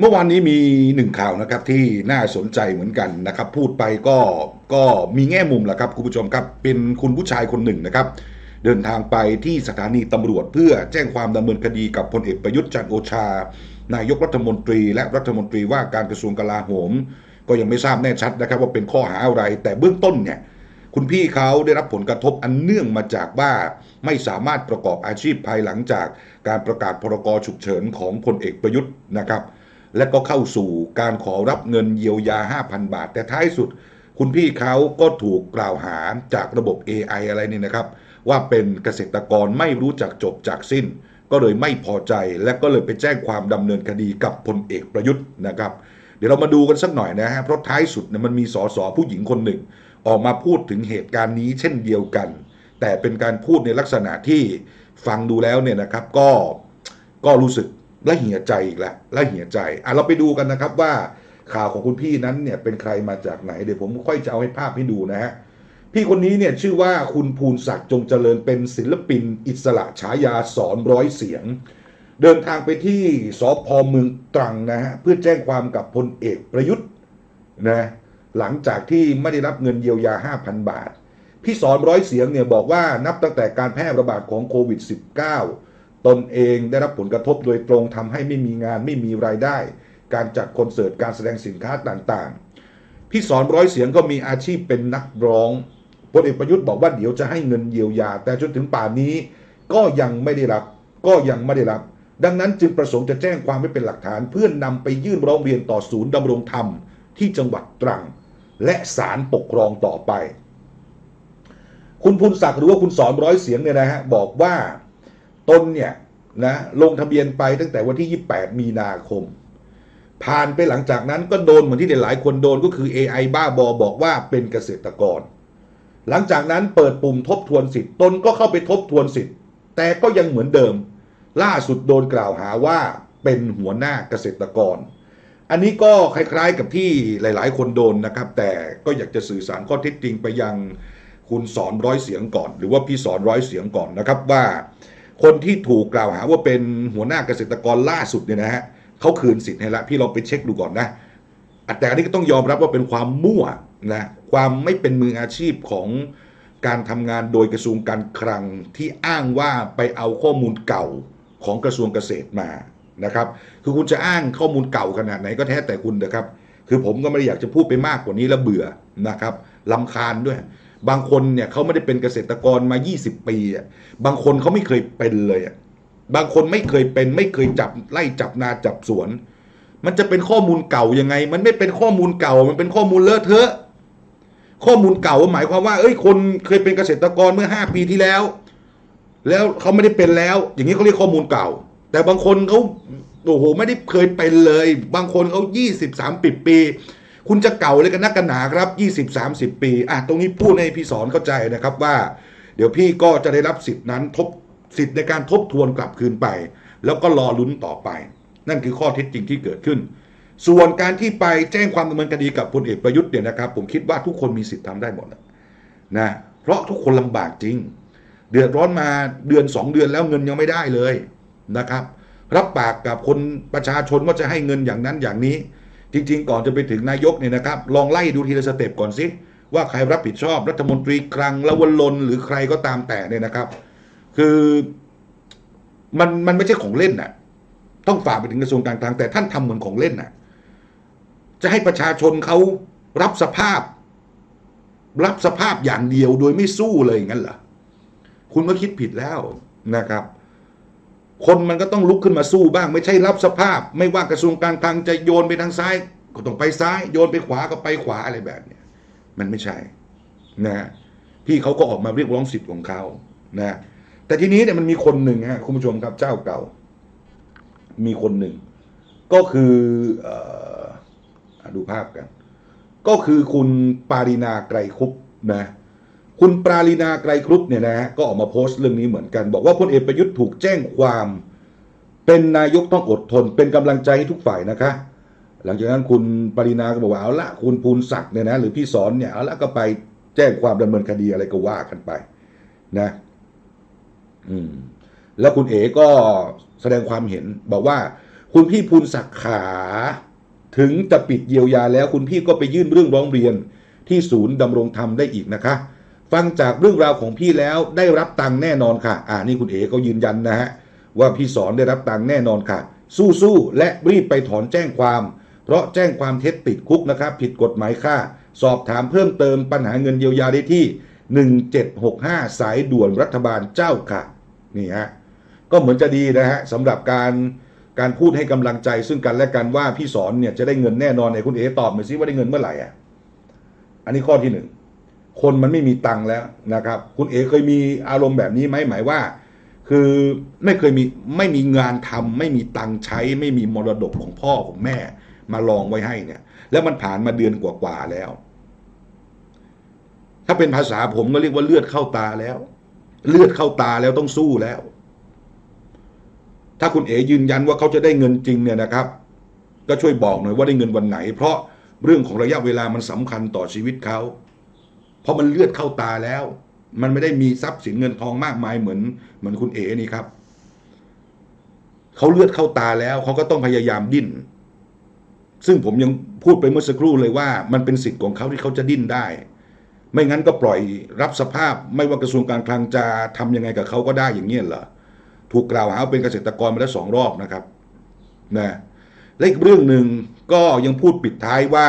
เมื่อวานนี้มีหนึ่งข่าวนะครับที่น่าสนใจเหมือนกันนะครับ พูดไปก็ก็มีแง่มุมแหละครับคุณผู้ชมครับเป็นคุณผู้ชายคนหนึ่งนะครับ เดินทางไปที่สถานีตำรวจเพื่อแจ้งความดำเนินคดีกับพลเอกประยุทธ์จันทร์โอชา นายกรัฐมนตรี และรัฐมนตรีว่าการกระทรวงกลาโหม ก็ยังไม่ทราบแน่ชัดนะครับ ว่าเป็นข้อหาอะไร แต่เบื้องต้นเนี่ยคุณพี่เขาได้รับผลกระทบอันเนื่องมาจากว่าไม่สามารถประกอบอาชีพภายหลังจากการประกาศพรกฉุกเฉินของพลเอกประยุทธ์นะครับ และก็เข้าสู่การขอรับเงินเยียวยา 5,000 บาท แต่ท้ายสุด คุณพี่เขาก็ถูกกล่าวหาจากระบบ AI อะไรนี่นะครับ ว่าเป็นเกษตรกรไม่รู้จักจบจากสิ้น ก็เลยไม่พอใจและก็เลยไปแจ้งความดำเนินคดีกับพลเอกประยุทธ์นะครับ เดี๋ยวเรามาดูกันสักหน่อยนะฮะเพราะท้ายสุดเนี่ยมันมีสสผู้หญิงคนหนึ่ง ออกมาพูดถึงเหตุการณ์นี้เช่นเดียวกัน แต่เป็นการพูดในลักษณะที่ฟังดูแล้วเนี่ยนะครับก็ก็รู้สึก และเหี่ยใจอีกแล้วและเหี่ยใจอะเราไปดูกันนะครับว่าข่าวของคุณพี่นั้นเนี่ยเป็นใครมาจากไหนเดี๋ยวผมค่อยจะเอาให้ภาพให้ดูนะฮะพี่คนนี้เนี่ยชื่อว่าคุณภูนศักดิ์จงเจริญเป็นศิลปิน อิสระฉายาสอนร้อยเสียง เดินทางไปที่สพเมืองตรังนะฮะเพื่อแจ้งความกับพลเอกประยุทธ์นะหลังจากที่ไม่ได้รับเงินเยียวยา 5,000 บาท พี่สอนร้อยเสียงเนี่ยบอกว่านับตั้งแต่การแพร่ระบาดของโควิด -19 ตนเองได้รับผลกระทบโดยตรงทำให้ไม่มีงานไม่มีรายได้ การจัดคอนเสิร์ตการแสดงสินค้าต่างๆ พี่สอนร้อยเสียงก็มีอาชีพเป็นนักร้องพลเอกประยุทธ์บอกว่าเดี๋ยวจะให้เงินเยียวยา แต่จนถึงป่านนี้ก็ยังไม่ได้รับ ก็ยังไม่ได้รับ ดังนั้นจึงประสงค์จะแจ้งความไว้เป็นหลักฐาน เพื่อนนำไปยื่นร้องเรียนต่อศูนย์ดำรงธรรมที่จังหวัดตรัง และศาลปกครองต่อไป คุณพุนศักดิ์หรือว่าคุณสอนร้อยเสียงเนี่ยนะฮะบอกว่า ตนเนี่ยนะลงทะเบียนไปตั้งแต่วันที่ 28 มีนาคม ผ่านไปหลังจากนั้นก็โดนเหมือนที่หลายคนโดนก็คือ AI บ้าบอบอกว่าเป็นเกษตรกร หลังจากนั้นเปิดปุ่มทบทวนสิทธิ์ตนก็เข้าไปทบทวนสิทธิ์ แต่ก็ยังเหมือนเดิม ล่าสุดโดนกล่าวหาว่าเป็นหัวหน้าเกษตรกร อันนี้ก็คล้ายๆกับที่หลายๆ คนโดนนะครับ แต่ก็อยากจะสื่อสารข้อเท็จจริงไปยังคุณสอนร้อยเสียงก่อน หรือว่าพี่สอนร้อยเสียงก่อนนะครับว่า คนที่ถูกกล่าวหาว่าเป็นหัวหน้าเกษตรกรล่าสุดเนี่ยนะฮะเขาคืนสิทธิ์ให้ละพี่ลองไปเช็คดูก่อนนะแต่อันนี้ก็ต้องยอมรับว่าเป็นความมั่วนะความไม่เป็นมืออาชีพของการทำงานโดยกระทรวงการคลังที่อ้างว่าไปเอาข้อมูลเก่าของกระทรวงเกษตรมานะครับคือคุณจะอ้างข้อมูลเก่าขนาดไหนก็แท้แต่คุณนะครับ คือผมก็ไม่ได้อยากจะพูดไปมากกว่านี้แล้วเบื่อนะครับลำคาญด้วย บางคนเนี่ยเขาไม่ได้เป็นเกษตรกรมา 20 ปีอะบางคนเขาไม่เคยเป็นเลยอะบางคนไม่เคยเป็นไม่เคยจับไล่จับนาจับสวน มันจะเป็นข้อมูลเก่ายังไง มันไม่เป็นข้อมูลเก่า มันเป็นข้อมูลเลอะเทอะข้อมูลเก่าหมายความว่า เอ้ยคนเคยเป็นเกษตรกรเมื่อ 5 ปีที่แล้ว แล้วเขาไม่ได้เป็นแล้ว อย่างนี้เขาเรียกข้อมูลเก่า แต่บางคนเขาโอ้โหไม่ได้เคยเป็นเลย บางคนเขา20 30ปี คุณจะเก่าเลยกันนักกันหนาครับ 20 30 ปีอะตรงนี้พูดให้พี่สอนเข้าใจนะครับว่า เดี๋ยวพี่ก็จะได้รับสิทธินั้นทบสิทธิ์ในการทบทวนกลับคืนไป แล้วก็รอลุ้นต่อไป นั่นคือข้อเท็จจริงที่เกิดขึ้น ส่วนการที่ไปแจ้งความดำเนินคดีกับพลเอกประยุทธ์เนี่ยนะครับ ผมคิดว่าทุกคนมีสิทธิ์ทำได้หมดนะนะเพราะทุกคนลำบากจริง เดือดร้อนมาเดือนสองเดือนแล้วเงินยังไม่ได้เลยนะครับ รับปากกับคนประชาชนว่าจะให้เงินอย่างนั้นอย่างนี้ จริง ๆ ก่อนจะไปถึงนายกเนี่ยนะครับ ลองไล่ดูทีละสเต็ปก่อนสิว่าใครรับผิดชอบรัฐมนตรีคลังละวนลนหรือใครก็ตามแต่เนี่ยนะครับ คือมันมันไม่ใช่ของเล่นน่ะ ต้องฝากไปถึงกระทรวงการคลังแต่ท่านทำเหมือนของเล่นน่ะ จะให้ประชาชนเขารับสภาพ รับสภาพอย่างเดียวโดยไม่สู้เลยอย่างนั้นเหรอคุณก็คิดผิดแล้วนะครับ คนมันก็ต้องลุกขึ้นมาสู้บ้าง ไม่ใช่รับสภาพ ไม่ว่ากระทรวงการคลังจะโยนไปทางซ้าย ก็ต้องไปซ้าย โยนไปขวาก็ไปขวาอะไรแบบเนี้ยมันไม่ใช่นะพี่เขาก็ออกมาเรียกร้องสิทธิ์ของเขานะแต่ทีนี้เนี่ยมันมีคนหนึ่งฮะคุณผู้ชมครับเจ้าเก่า มีคนหนึ่ง ก็คืออดูภาพกัน ก็คือคุณปารินาไกรคุปนะ คุณปราลีนาไกรครุปเนี่ยนะฮะก็ออกมาโพสต์เรื่องนี้เหมือนกัน บอกว่าพลเอกประยุทธ์ถูกแจ้งความ เป็นนายกต้องอดทน เป็นกำลังใจให้ทุกฝ่ายนะคะ หลังจากนั้นคุณปรินาก็บอกว่าเอาละคุณภูนศักดิ์เนี่ยนะหรือพี่สอนเนี่ยเอาละก็ไปแจ้งความดำเนินคดีอะไรก็ว่ากันไป นะ อืม แล้วคุณเอ๋ก็แสดงความเห็น บอกว่า คุณพี่ภูลศักดิ์ขา ถึงจะปิดเยียวยาแล้ว คุณพี่ก็ไปยื่นเรื่องร้องเรียนที่ศูนย์ดำรงธรรมได้อีกนะคะ ฟังจากเรื่องราวของพี่แล้วได้รับตังค์แน่นอนค่ะ อ่านี่คุณเอ๋เขายืนยันนะฮะว่าพี่สอนได้รับตังค์แน่นอนค่ะ สู้ๆและรีบไปถอนแจ้งความ เพราะแจ้งความเท็จติดคุกนะครับ ผิดกฎหมายค่าสอบถามเพิ่มเติมปัญหาเงินเยียวยาได้ที่ 1765 สายด่วนรัฐบาลเจ้าค่ะ นี่ฮะก็เหมือนจะดีนะฮะสำหรับการการพูดให้กำลังใจซึ่งกันและกันว่าพี่สอนเนี่ยจะได้เงินแน่นอนไหนคุณเอ๋ตอบหน่อยสิว่าได้เงินเมื่อไหร่อะ อันนี้ข้อที่หนึ่ง คนมันไม่มีตังค์แล้วนะครับ คุณเอ๋เคยมีอารมณ์แบบนี้ไหมหมายว่า คือไม่เคยมีไม่มีงานทำไม่มีตังค์ใช้ ไม่มีมรดกของพ่อของแม่ มาลองไว้ให้เนี่ย แล้วมันผ่านมาเดือนกว่าๆแล้ว ถ้าเป็นภาษาผมก็เรียกว่าเลือดเข้าตาแล้ว เลือดเข้าตาแล้วต้องสู้แล้ว ถ้าคุณเอ๋ยืนยันว่าเขาจะได้เงินจริงเนี่ยนะครับ ก็ช่วยบอกหน่อยว่าได้เงินวันไหน เพราะเรื่องของระยะเวลามันสำคัญต่อชีวิตเขา เพราะมันเลือดเข้าตาแล้ว มันไม่ได้มีทรัพย์สินเงินทองมากมายเหมือนเหมือนคุณเอ๋นี่ครับเขาเลือดเข้าตาแล้วเขาก็ต้องพยายามดิ้น ซึ่งผมยังพูดไปเมื่อสักครู่เลยว่า มันเป็นสิทธิ์ของเขาที่เขาจะดิ้นได้ ไม่งั้นก็ปล่อยรับสภาพ ไม่ว่ากระทรวงการคลังจะทำยังไงกับเขาก็ได้อย่างนี้ยเหรอถูกกล่าวหาว่าเป็นเกษตรกรมาแล้วสองรอบนะครับนะและอีกเรื่องหนึ่งก็ยังพูดปิดท้ายว่า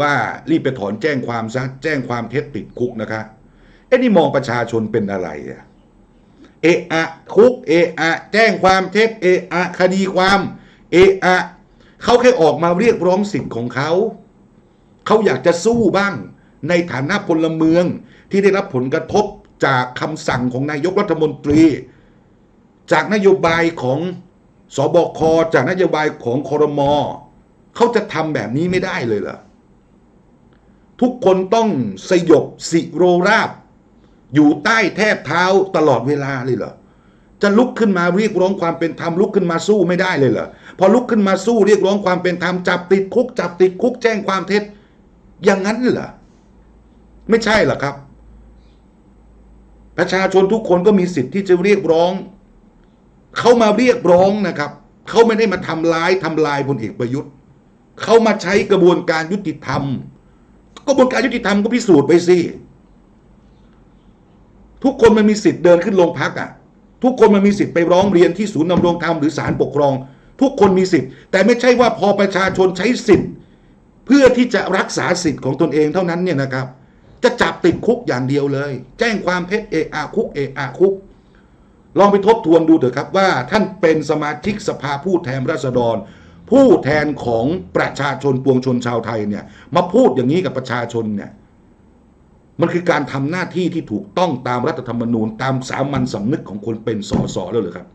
ว่ารีบไปถอนแจ้งความซะแจ้งความเท็จติดคุกนะคะเอ้นี่มองประชาชนเป็นอะไรอะเอะอะคุกเอะอะแจ้งความเท็จเอะอะคดีความเอะอะเขาแค่ออกมาเรียกร้องสิทธิ์ของเขา เขาอยากจะสู้บ้าง ในฐานะพลเมืองที่ได้รับผลกระทบจากคำสั่งของนายกรัฐมนตรี จากนโยบายของสบคจากนโยบายของคอรมอเขาจะทำแบบนี้ไม่ได้เลยเหรอ ทุกคนต้องสยบสิโรราบ อยู่ใต้แทบเท้าตลอดเวลาเลยเหรอจะลุกขึ้นมาเรียกร้องความเป็นธรรมลุกขึ้นมาสู้ไม่ได้เลยเหรอพอลุกขึ้นมาสู้เรียกร้องความเป็นธรรมจับติดคุกจับติดคุกแจ้งความเท็จ อย่างนั้นเหรอไม่ใช่เหรอครับ ประชาชนทุกคนก็มีสิทธิ์ที่จะเรียกร้อง เขามาเรียกร้องนะครับ เขาไม่ได้มาทำร้ายทำลายพลเอกประยุทธ์ เขามาใช้กระบวนการยุติธรรม กระบวนการยุติธรรมก็พิสูจน์ไปสิทุกคนมันมีสิทธิ์เดินขึ้นโรงพักอะ ทุกคนมันมีสิทธิ์ไปร้องเรียนที่ศูนย์นำรงธรรมหรือศาลปกครอง ทุกคนมีสิทธิ์ แต่ไม่ใช่ว่าพอประชาชนใช้สิทธิ์ เพื่อที่จะรักษาสิทธิ์ของตนเองเท่านั้นเนี่ยนะครับ จะจับติดคุกอย่างเดียวเลย แจ้งความเท็จเอะอะคุกเอะอะคุก ลองไปทบทวนดูเถอะครับว่าท่านเป็นสมาชิกสภาผู้แทนราษฎร ผู้แทนของประชาชนปวงชนชาวไทยเนี่ย มาพูดอย่างนี้กับประชาชนเนี่ย มันคือการทำหน้าที่ที่ถูกต้องตามรัฐธรรมนูญตามสามัญสำนึกของคนเป็นสสแล้วหรือครับ